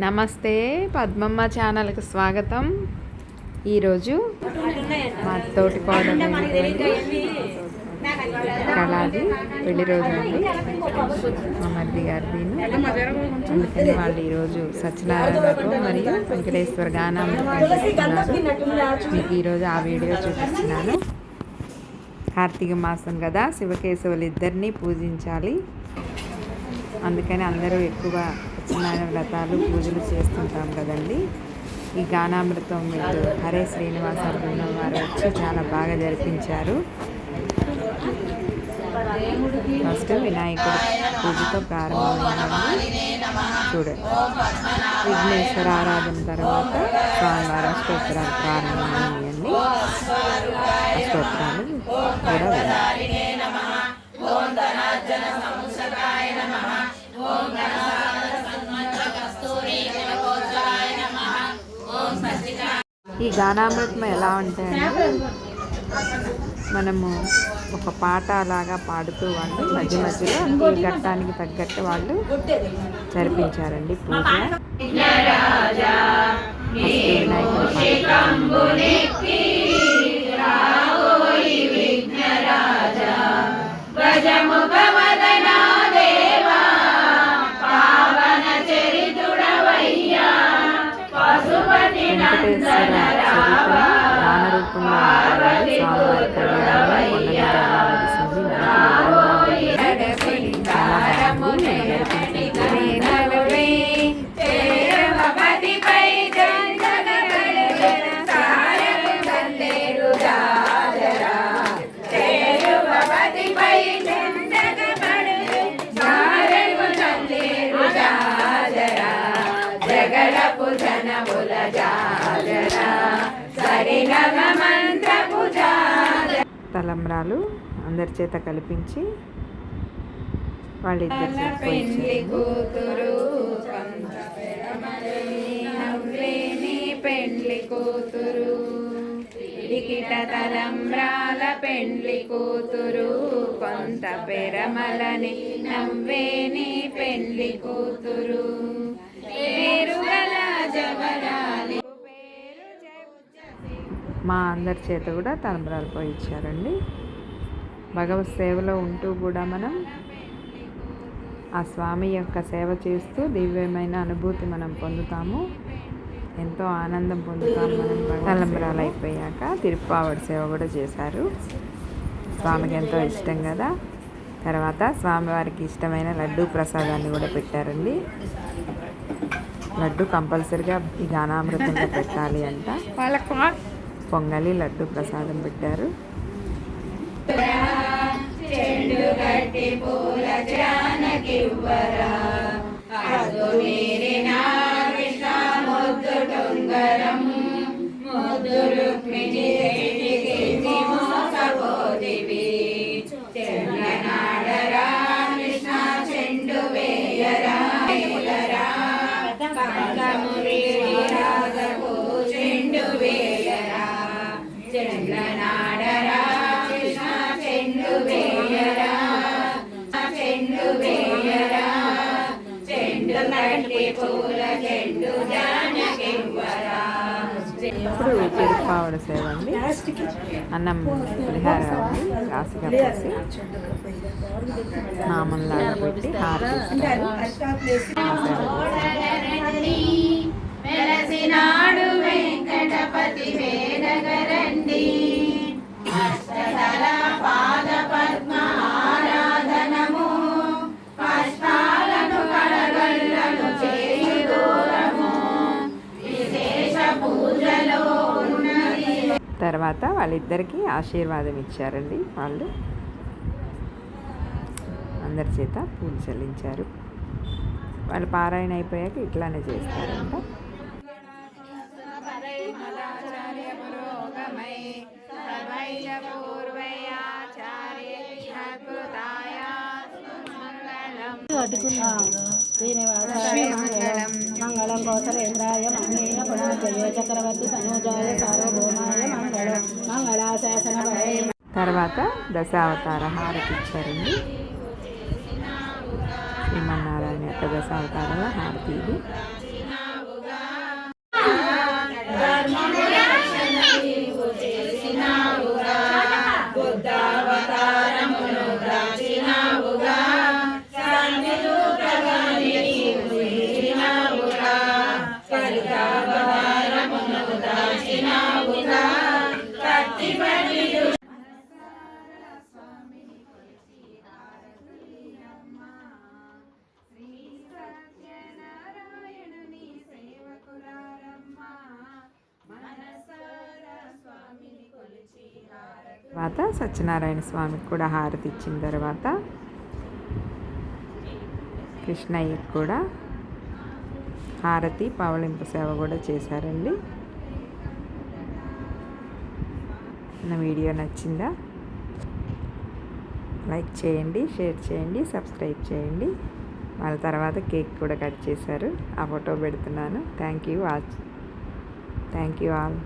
నమస్తే పద్మమ్మ ఛానల్కి స్వాగతం. ఈరోజు మా తోటి కోడలు కళాది పెళ్ళి రోజు అండి. మా మరిది గారిది అందుకని వాళ్ళు ఈరోజు సత్యనారాయణకు మరియు వెంకటేశ్వర గానం మీకు ఈరోజు ఆ వీడియో చూపిస్తున్నాను. కార్తీక మాసం కదా శివకేశవులు ఇద్దరినీ పూజించాలి. అందుకని అందరూ ఎక్కువ సత్యనారాయణ వ్రతాలు పూజలు చేస్తుంటాం కదండి. ఈ గానామృతం మీరు హరే శ్రీనివాస బృందం వారు వచ్చి చాలా బాగా జరిపించారు. ఫస్ట్ వినాయకుడు పూజతో ప్రారంభమైందండి. చూడండి విఘ్నేశ్వర ఆరాధన తర్వాత స్వామివారి స్తోత్రాలు ప్రారంభమైనాయండి. ఆ స్తోత్రాలు కూడా ఈ గానామృతం ఎలా ఉంటాయంటే మనము ఒక పాట అలాగా పాడుతూ వాళ్ళు మధ్య మధ్యలో ఈ ఘట్టానికి తగ్గట్టు వాళ్ళు జరిపించారండి పూజ. వినాయకుడి తలంబ్రాలు అందరి చేత కల్పించి వాళ్ళిద్దరి. పెండ్లి కూతురు. లిఖిత తలంబ్రాల పెండ్లి కూతురు కొంత పెరమలని నవ్వేని పెండ్లి కూతురు. పేరు మా అందరి చేత కూడా తలంబ్రాలు పోయించారండి. భగవత్ సేవలో ఉంటూ కూడా మనం ఆ స్వామి యొక్క సేవ చేస్తూ దివ్యమైన అనుభూతి మనం పొందుతాము. ఎంతో ఆనందం పొందుతాము మనం తలంబ్రాలు అయిపోయాక. తిరుప్పావడి సేవ కూడా చేశారు. స్వామికి ఎంతో ఇష్టం కదా. తర్వాత స్వామివారికి ఇష్టమైన లడ్డూ ప్రసాదాన్ని కూడా పెట్టారండి. లడ్డు కంపల్సరిగా ఈ గానామృతంలో పెట్టాలి అంట. పొంగలి లడ్డు ప్రసాదం పెట్టారు. చెండు గట్టి పూల జానకివ్వరా అదు మీరిన కృష్ణ ముద్దు ముద్దు రుక్మిణి కృష్ణ చెండు వేయరా వేయరా ఇప్పుడు తిరుపావడ సేవ అండి అన్నం పులిహార అండి రాసిగా పోసి నామంలాగా పెట్టి హారతి తర్వాత వాళ్ళిద్దరికీ ఆశీర్వాదం ఇచ్చారండి వాళ్ళు. అందరి చేత పూలు చెల్లించారు. వాళ్ళు పారాయణ అయిపోయాక ఇట్లానే చేస్తారంట. మంగళం కౌసలేంద్రాయ మంగళ పుణాజయ చక్రవర్తి తనూజాయ సార్వభౌమాయ తర్వాత దశావతార హారతి ఇచ్చారండి శ్రీమన్నారాయణ యొక్క దశావతారాల హారతి ఇది. తర్వాత సత్యనారాయణ స్వామికి కూడా హారతి ఇచ్చిన తర్వాత కృష్ణయ్యకి కూడా హారతి పవళింపు సేవ కూడా చేశారండి. నా వీడియో నచ్చిందా? లైక్ చేయండి షేర్ చేయండి సబ్స్క్రైబ్ చేయండి. వాళ్ళ తర్వాత కేక్ కూడా కట్ చేశారు. ఆ ఫోటో పెడుతున్నాను. Thank you watch. Thank you all.